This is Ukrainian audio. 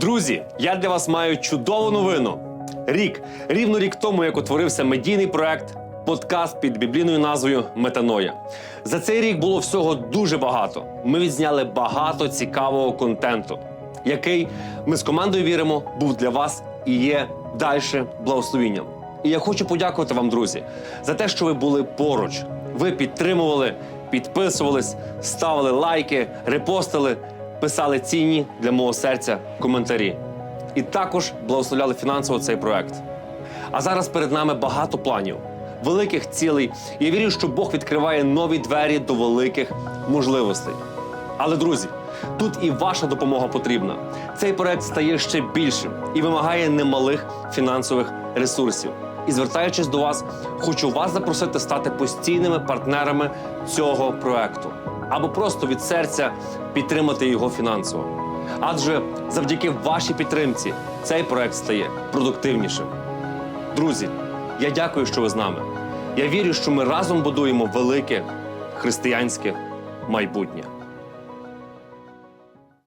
Друзі, я для вас маю чудову новину. Рік, рівно рік тому, як утворився медійний проект, подкаст під біблійною назвою Метаноя. За цей рік було всього дуже багато. Ми відзняли багато цікавого контенту, який ми з командою віримо, був для вас і є далі благословінням. І я хочу подякувати вам, друзі, за те, що ви були поруч. Ви підтримували, підписувались, ставили лайки, репостили, писали цінні для мого серця коментарі. І також благословляли фінансово цей проект. А зараз перед нами багато планів, великих цілей. Я вірю, що Бог відкриває нові двері до великих можливостей. Але, друзі, тут і ваша допомога потрібна. Цей проект стає ще більшим і вимагає немалих фінансових ресурсів. І звертаючись до вас, хочу вас запросити стати постійними партнерами цього проекту або просто від серця підтримати його фінансово. Адже завдяки вашій підтримці цей проект стає продуктивнішим. Друзі, я дякую, що ви з нами. Я вірю, що ми разом будуємо велике християнське майбутнє.